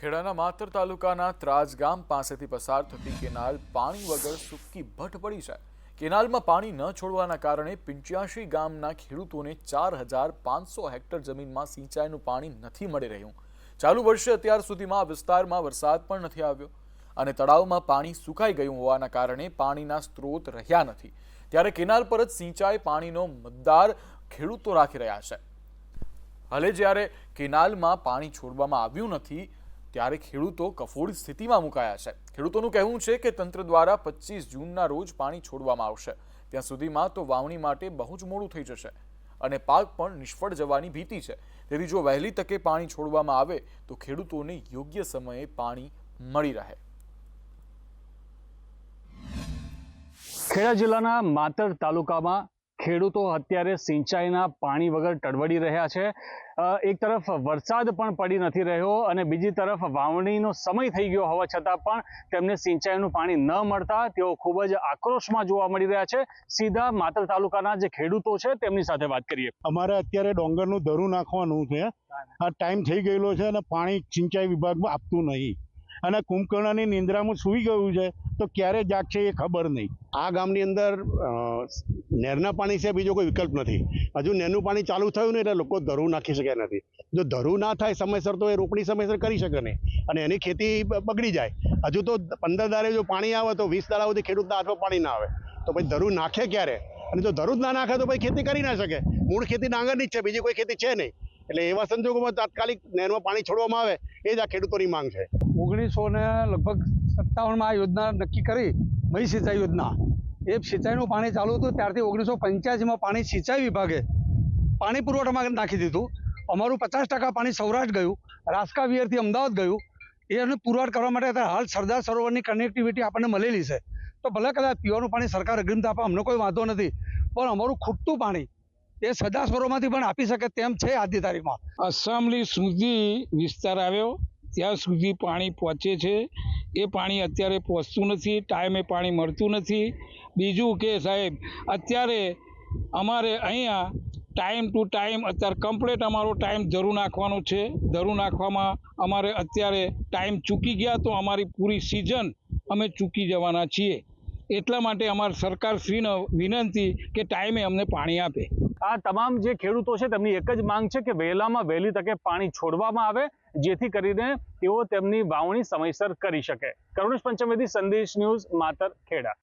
ખેડાના માતર તાલુકાના ત્રાજ ગામ પાસેથી પસાર થતી કેનાલ પાણી વગર સૂકી ભટ પડી છે. કેનાલમાં પાણી ન છોડવાના કારણે પિંચ્યાસી ગામના ખેડૂતોને ચાર હજાર પાંચસો હેક્ટર જમીનમાં સિંચાઈનું પાણી નથી મળી રહ્યું. ચાલુ વર્ષે અત્યાર સુધીમાં વિસ્તારમાં વરસાદ પણ નથી આવ્યો અને તળાવમાં પાણી સુકાઈ ગયું હોવાના કારણે પાણીના સ્ત્રોત રહ્યા નથી. ત્યારે કેનાલ પર જ સિંચાઈ પાણીનો મતદાર ખેડૂતો રાખી રહ્યા છે. હાલે જ્યારે કેનાલમાં પાણી છોડવામાં આવ્યું નથી ત્યારે ખેડૂતો કફોડી સ્થિતિમાં મુકાયા છે. ખેડૂતોનું કહેવું છે કે તંત્ર દ્વારા પચીસ જૂનના રોજ પાણી છોડવામાં આવશે. ત્યાં સુધીમાં તો વાવણી માટે બહુ જ મોડું થઈ જશે. અને પાક પણ નિષ્ફળ જવાની ભીતિ છે. તેથી જો વહેલી તકે પાણી છોડવામાં આવે, તો ખેડૂતોને યોગ્ય સમયે પાણી મળી રહે. ખેડા જિલ્લાના માતર તાલુકામાં ખેડૂતો અત્યારે સિંચાઈના પાણી વગર ટળવડી રહ્યા છે. એક તરફ વરસાદ પણ પડી નથી રહ્યો અને બીજી તરફ વાવણીનો સમય થઈ ગયો હોવા છતાં પણ તેમને સિંચાઈનું પાણી ન મળતા તેઓ ખૂબ જ આક્રોશમાં જોવા મળી રહ્યા છે. સીધા માતર તાલુકાના જે ખેડૂતો છે તેમની સાથે વાત કરીએ. અમારે અત્યારે ડોંગરનું ધરું નાખવાનું છે. આ ટાઈમ થઈ ગયેલો છે અને પાણી સિંચાઈ વિભાગમાં આપતું નહીં. અને કુંભકર્ણની નિંદ્રામાં સૂઈ ગયું છે, તો ક્યારે જાગશે એ ખબર નહીં. આ ગામની અંદર નહેરના પાણી છે બીજો કોઈ વિકલ્પ નથી. હજુ નહેરનું પાણી ચાલુ થયું ને એટલે લોકો ધરું નાખી શક્યા નથી. જો ધરું ના થાય સમયસર તો એ રોપણી સમયસર કરી શકે નહીં અને એની ખેતી બગડી જાય. હજુ તો પંદર દાડે જો પાણી આવે તો વીસ દાડા સુધી ખેડૂતના હાથમાં પાણી ના આવે. તો પછી ધરું નાખે ક્યારે? અને જો ધરું જ ના નાખે તો પછી ખેતી કરી ના શકે. મૂળ ખેતી ડાંગરની જ છે, બીજી કોઈ ખેતી છે નહીં. એટલે એવા સંજોગોમાં તાત્કાલિક નહેરમાં પાણી છોડવામાં આવે, એ જ આ ખેડૂતોની માંગ છે. ઓગણીસો ને લગભગ સત્તાવનમાં આ યોજના નક્કી કરી, મહી સિંચાઈ યોજના. એ સિંચાઈનું પાણી ચાલુ હતું, ત્યારથી ઓગણીસો પંચ્યાસીમાં પાણી સિંચાઈ વિભાગે પાણી પુરવઠામાં નાખી દીધું. અમારું પચાસ ટકા પાણી સૌરાષ્ટ્ર ગયું રાસકા વિયરથી અમદાવાદ ગયું. એને પુરવઠ કરવા માટે હાલ સરદાર સરોવરની કનેક્ટિવિટી આપણને મળેલી છે. તો ભલે કદાચ પીવાનું પાણી સરકાર અગ્રિમતા આપે, અમને કોઈ વાંધો નથી. પણ અમારું ખૂટતું પાણી એ સરદાર સરોવરમાંથી પણ આપી શકે તેમ છે આજની તારીખમાં. અસામલી સુધી વિસ્તાર આવ્યો. ત્યાં સુધી પાણી પહોંચે છે. એ પાણી અત્યારે પહોંચતું નથી. ટાઈમે પાણી મળતું નથી. બીજું કે સાહેબ, અત્યારે અમારે અહીંયા ટાઈમ ટુ ટાઈમ અત્યારે કમ્પ્લેટ અમારો ટાઈમ ધરું નાખવાનો છે. ધરું નાખવામાં અમારે અત્યારે ટાઈમ ચૂકી ગયા તો અમારી પૂરી સિઝન અમે ચૂકી જવાના છીએ. એટલા માટે અમારે સરકારશ્રીને વિનંતી કે ટાઈમે અમને પાણી આપે. આ તમામ જે ખેડૂતો છે તેમની એક જ માંગ છે કે વહેલામાં વહેલી તકે પાણી છોડવામાં આવે, જેથી કરીને તેઓ તેમની વાવણી સમયસર કરી શકે. કરુણેશ પંચમેદી સંદેશ ન્યૂઝ, માતર ખેડા.